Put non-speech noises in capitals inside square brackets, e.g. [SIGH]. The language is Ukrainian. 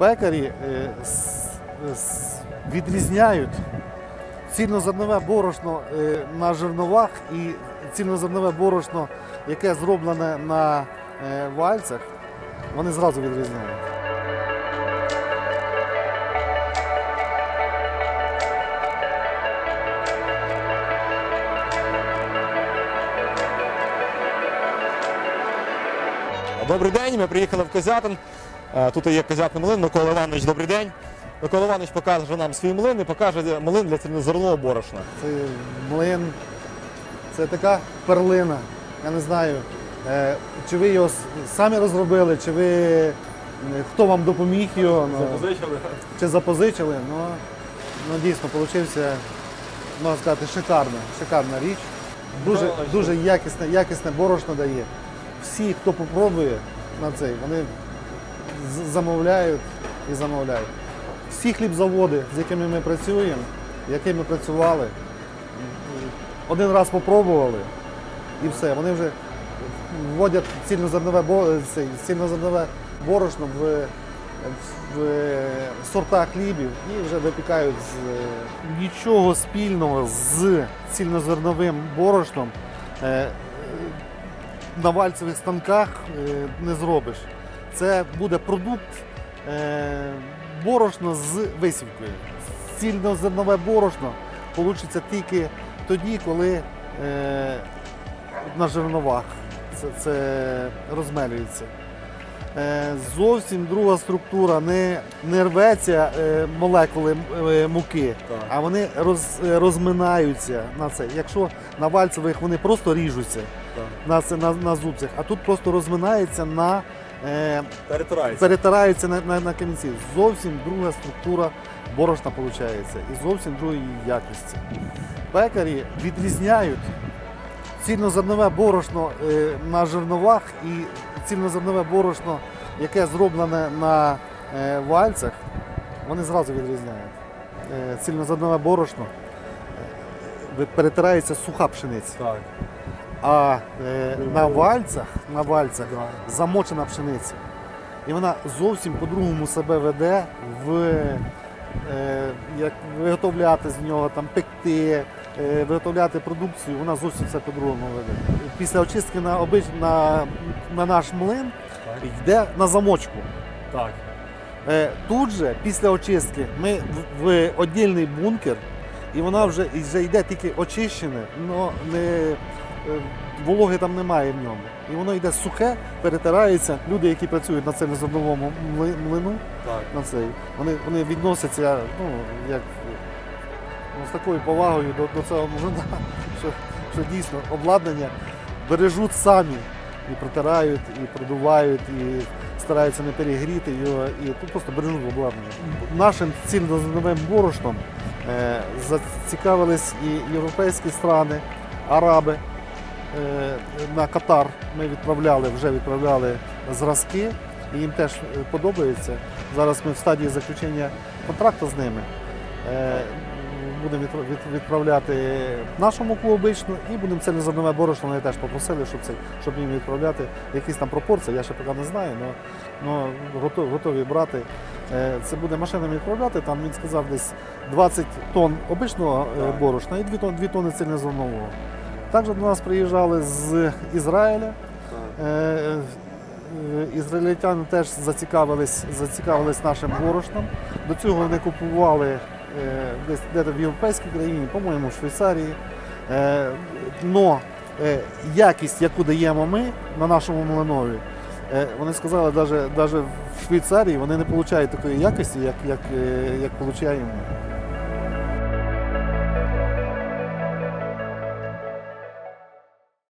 Пекарі е, відрізняють цільнозернове борошно е, на жерновах і цільнозернове борошно, яке зроблене на е, вальцях, вони зразу відрізняють. Добрий день, ми приїхали в Козятин. Е, Тут є Козятин млин. Микола Іванович, добрий день. Микола Іванович покаже нам свій млин і покаже млин для цільнозернового борошна. Це млин, це така перлина. Я не знаю, е, чи ви його самі розробили, чи ви е, хто вам допоміг його, ну, чи запозичили. Ну, ну дійсно, получився, можна сказати, шикарна, шикарна річ. Дуже, дуже якісне, якісне борошно дає. Всі, хто попробує на цей, вони замовляють і замовляють. Всі хлібзаводи, з якими ми працюємо, якими працювали, один раз попробували і все. Вони вже вводять цільнозернове, цільнозернове борошно в, в сорта хлібів і вже випікають з нічого спільного з цільнозерновим борошном. е, на вальцевих станках е, не зробиш. Це буде продукт е, борошно з висівкою. Цільнозернове борошно вийде тільки тоді, коли е, на жерновах це, це розмелюється. Е, зовсім друга структура, не, не рветься е, молекули е, муки, Так. а вони роз, розминаються на це. Якщо на вальцевих вони просто ріжуться на, це- на, на зубцях, а тут просто розминається на е, Перетирається. перетираються на, на, на камінці. Зовсім друга структура борошна виходить і зовсім друга її якість. Пекарі відрізняють цільнозернове борошно е, на жерновах і цільнозернове борошно, яке зроблене на е, вальцях, вони зразу відрізняють. Е, цільнозернове борошно е, перетирається суха пшениця. Так. А е, на вальцях, на вальцях замочена пшениця. І вона зовсім по-другому себе веде в е, як виготовляти з нього, там, пекти, е, виготовляти продукцію, вона зовсім все по-другому веде. Після очистки на, обич... на, на наш млин йде на замочку. Так. Е, Тут же, після очистки, ми в, в віддільний бункер, і вона вже, вже йде тільки очищене, але не, вологи там немає в ньому. І воно йде сухе, перетирається. Люди, які працюють на цьому зерновому млину, Так. на цей, вони, вони відносяться ну, як, ну, з такою повагою до, до цього млина, [LAUGHS] що, що дійсно обладнання бережуть самі і протирають, і продувають, і стараються не перегріти його, і тут просто бережуть обладнання. Нашим цільнозерновим борошном е, зацікавились і європейські страни, араби. Е, на Катар ми відправляли, вже відправляли зразки, і їм теж е, подобається. Зараз ми в стадії заключення контракту з ними. Е, Будемо відпра- від- відправляти нашу муку обичну і будемо це незернове борошно. Вони теж попросили, щоб це, щоб їм відправляти якісь там пропорції. Я ще поки не знаю, але готові, готові брати. Це буде машинами відправляти. Там він сказав десь 20 тонн обичного борошна і 2 тонни, 2 тонни цільнозернового. Також до нас приїжджали з Ізраїля. Е, е, Ізраїльтяни теж зацікавились, зацікавились нашим борошном. До цього вони купували е, десь де в європейській країні, по-моєму, в Швейцарії. Но якість, яку даємо ми на нашому млинові, вони сказали, навіть, навіть в Швейцарії вони не отримують такої якості, як, як, як отримуємо ми.